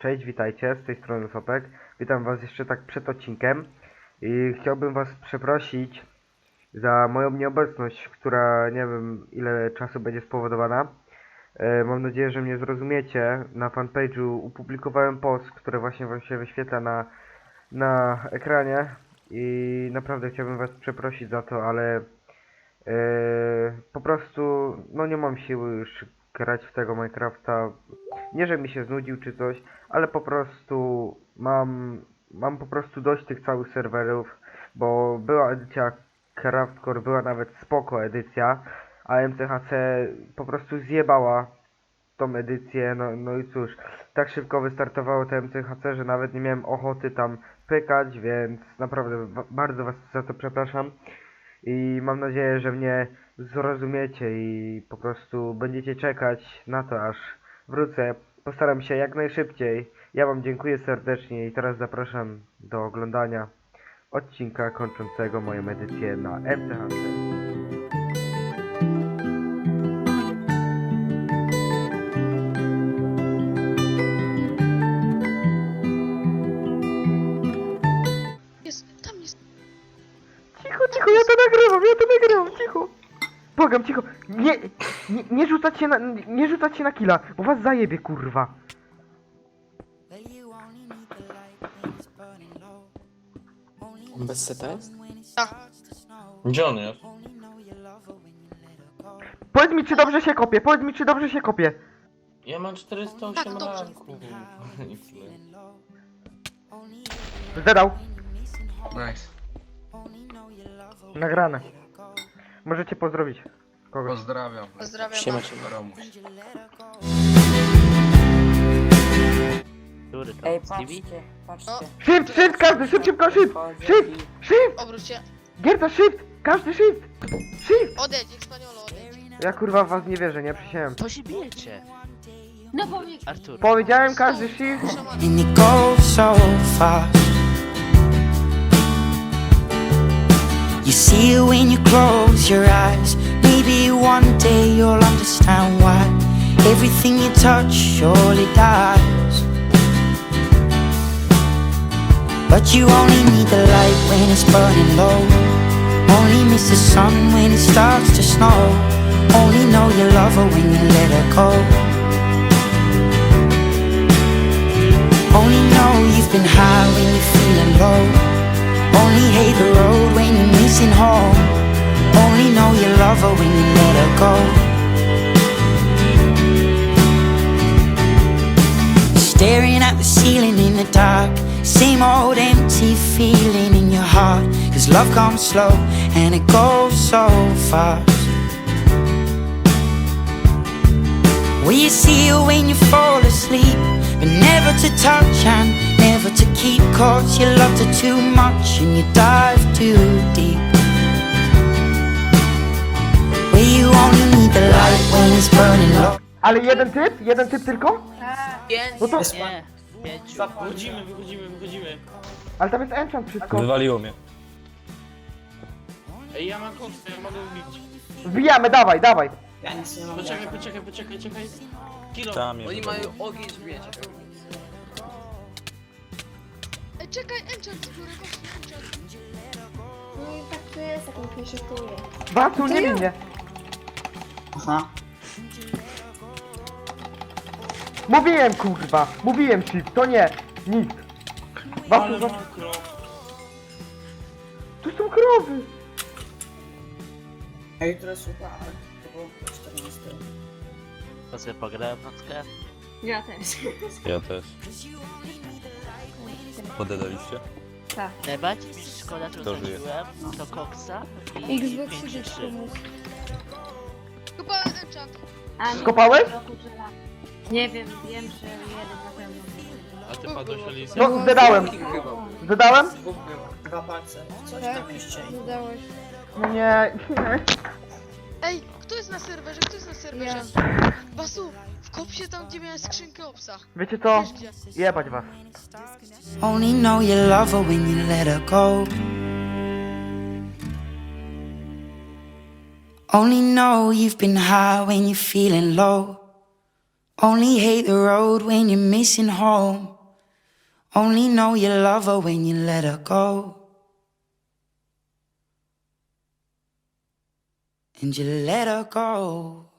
Cześć, witajcie, z tej strony Sopek. Witam was jeszcze tak przed odcinkiem i chciałbym was przeprosić za moją nieobecność, która nie wiem ile czasu będzie spowodowana. E, mam nadzieję, że mnie zrozumiecie. Na fanpage'u opublikowałem post, który właśnie wam się wyświetla na, na ekranie i naprawdę chciałbym was przeprosić za to, ale e, po prostu no nie mam siły już grać w tego Minecrafta. Nie, że mi się znudził czy coś, ale po prostu mam, mam po prostu dość tych całych serwerów, bo była edycja Craftcore, była nawet spoko edycja, a MCHC po prostu zjebała tą edycję, no, no i cóż, tak szybko wystartowało to MCHC, że nawet nie miałem ochoty tam pykać, więc naprawdę ba- bardzo was za to przepraszam i mam nadzieję, że mnie zrozumiecie i po prostu będziecie czekać na to, aż wrócę. Postaram się jak najszybciej. Ja wam dziękuję serdecznie i teraz zapraszam do oglądania odcinka kończącego moją edycję na MCHC. Jest, tam jest. Cicho, cicho, ja to nagrywam, ja to nagrywam, cicho. Błagam, cicho. Nie, nie, nie rzucać się na, nie rzucać się na killa, bo was zajebie, kurwa. On bez CT? Gdzie on jest? Powiedz mi, czy dobrze się kopie, powiedz mi, czy dobrze się kopie. Ja mam 408 Tak, dobrze. ranku. Nic nie. Zadał. Nice. Nagrane. Możecie pozdrowić kogoś. Pozdrawiam. Pozdrawiam. Siema, siema. Romuś. Który to? Ej, Stevie? patrzcie, patrzcie. Shift, shift, każdy, szybciej, shift, shift, shift, Obróć się. Gierta, shift, każdy shift, shift. Odejdź, Hiszpaniolo, odejdź. Ja kurwa w was nie wierzę, nie przysięłem. To się bijecie! No powiedz. Artur, Powiedziałem każdy shift. Szaman. and so fast. You see it when you close your eyes. Maybe one day you'll understand why everything you touch surely dies. But you only need the light when it's burning low. Only miss the sun when it starts to snow. Only know you love her when you let her go. Only know you've been high when you're feeling low. Only hate the road when you're missing home. Only know you love her when you let her go. Staring at the ceiling in the dark. Same old empty feeling in your heart. Cause love comes slow and it goes so fast. Will you see her when you fall asleep? But never to touch and never Cause you loved her too much and you dive too deep Where you only need the light when it's burning low Ale jeden typ? Jeden typ tylko? No to, nie! Wychodzimy, wychodzimy, wychodzimy. ale tam jest enchant wszystko. Wywaliło mnie. Ej, ja mam kostkę, ja mogę wbić. Wbijamy, dawaj, dawaj. Poczekaj, poczekaj, poczekaj, czekaj. Kilo. Oni mają ogień. Ej, czekaj, enchant z góry, właśnie enchant. No i tak to jest, jak on się szykuje. Basu, nie minie. Aha. Mówiłem, kurwa. Mówiłem shift, to nie. Nic. Basu, Ale basu. makro. Tu są krowy. A jutro słucha, ale to było 14. To sobie pograłem nockę. Ja też. Ja też. Podedaliście? Najbardziej mi szkoda, że To żyje. zażyłem to koksa i Xbox 5 siedzi trzy. komuś. Chyba enchant. A nie, Skopałeś? roku, że lat. Nie wiem, wiem, że jeden na pewno. A ty padłeś Elisa? No. Zdedałem? Dwóch było. Dwa palce. Coś Tak? tam jeszcze. Dodałeś. No nie. Ej, kto jest na serwerze? Kto jest na serwerze? Basu, wkop się tam, gdzie miałem skrzynkę obsa. Wiecie co? Wiesz gdzie? Jebać was. Only know you love her when you let her go Only know you've been high when you're feeling low Only hate the road when you're missing home. Only know you love her when you let her go. And you let her go.